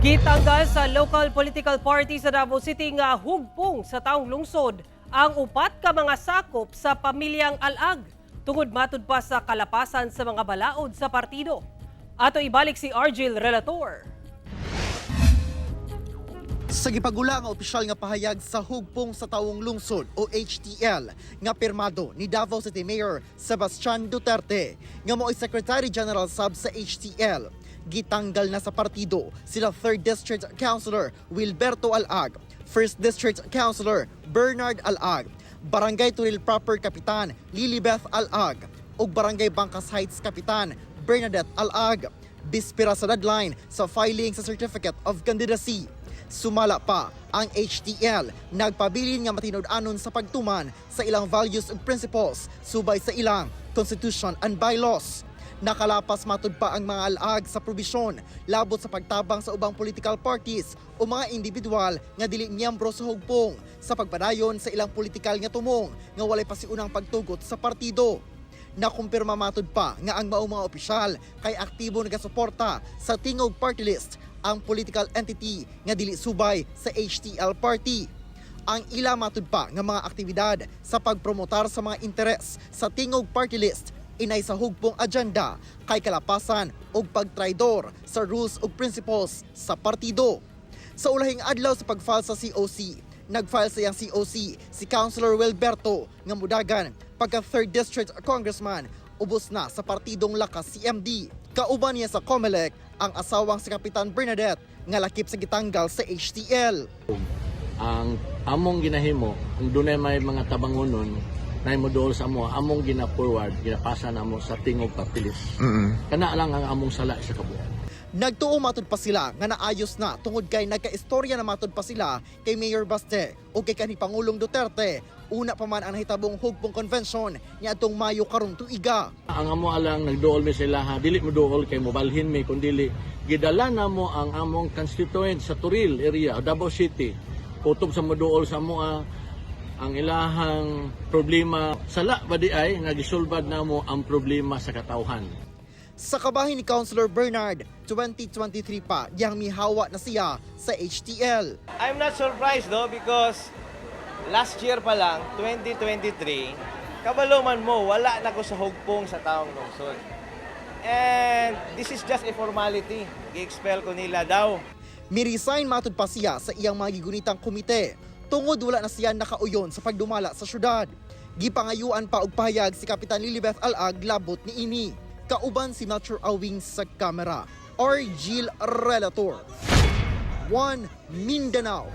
Gitanggal sa local political party sa Davao City nga hugpong sa taong lungsod ang upat ka mga sakop sa pamilyang Alag tungod matud pa sa kalapasan sa mga balaod sa partido. Ato ibalik si Argil Relator. Sa gipagula nga opisyal nga pahayag sa hugpong sa tawong lungsod o HTL nga pirmado ni Davao City Mayor Sebastian Duterte nga mo'y Secretary General sub sa HTL gitanggal na sa partido. Sila 3rd District Councilor Wilberto Alag, 1st District Councilor Bernard Alag, Barangay Turil Proper Kapitan Lilibeth Alag ug Barangay Bangkas Heights Kapitan Bernadette Alag. Bispira sa deadline sa filing sa Certificate of Candidacy. Sumala pa ang HTL nagpabilin nga matinud-anon sa pagtuman sa ilang values ug principles subay sa ilang constitution and bylaws. Nakalapas matud pa ang mga alaag sa probisyon labot sa pagtabang sa ubang political parties o mga individual nga dili miyembro sa hugpong sa pagpadayon sa ilang politikal nga tumong nga walay pasiunang pagtugot sa partido nakumpirma matud pa nga ang mao mga opisyal kay aktibo nagasuporta sa tingog party list ang political entity nga dili subay sa HTL party. Ang ila matud pa nga mga aktibidad sa pagpromotar sa mga interes sa tingog party list inay sa hugpong agenda kay kalapasan ug pagtraidor sa rules ug principles sa partido. Sa ulahing adlaw sa pag-file sa COC, nag-file sa iyang COC si Councilor Wilberto nga mudagan pagka 3rd District Congressman ubos na sa partidong lakas CMD. Kauban niya sa COMELEC ang asawang si Kapitan Bernadette nga lakip sa gitanggal sa HTL. ang among ginahimo kung dunay may mga tabangonon na mo dool sa amo among gina-forward ginapasa na mo sa tingog papilis kana lang ang among sala sa kabuhat Nagtuo matud pa sila nga naayos na tungod kay nagkaistorya na matud pa sila kay Mayor Baste o kay kanhi Pangulong Duterte. Una pa man ang nahitabong hugpong convention ni atong Mayo karong tuiga. ang amo alang nagduol mi sila ha? Dili mo duol kay mobalhin mi kun dili gidala na mo ang among constituent sa Turil area Davao City. Kutob sa moduol sa ah, ang ilahang problema sala ba di ay nga gisulbad na mo ang problema sa katawhan Sa kabahin ni Councilor Bernard, 2023 pa diyang mihawa na siya sa HTL. I'm not surprised though because last year pa lang, 2023, kabalo man mo, wala na ko sa hugpong sa taong lungsod. And this is just a formality. I-expel ko nila daw. Miresign matud pa siya sa iyang mga gigunitang komite. Tungod wala na siya nakauyon sa pagdumala sa syudad. Gipangayuan pa og pahayag si Kapitan Lilibeth Alag labot ni ini. Kauban si Metro Awing sa kamera. Or Jill Relator. 1 Mindanao.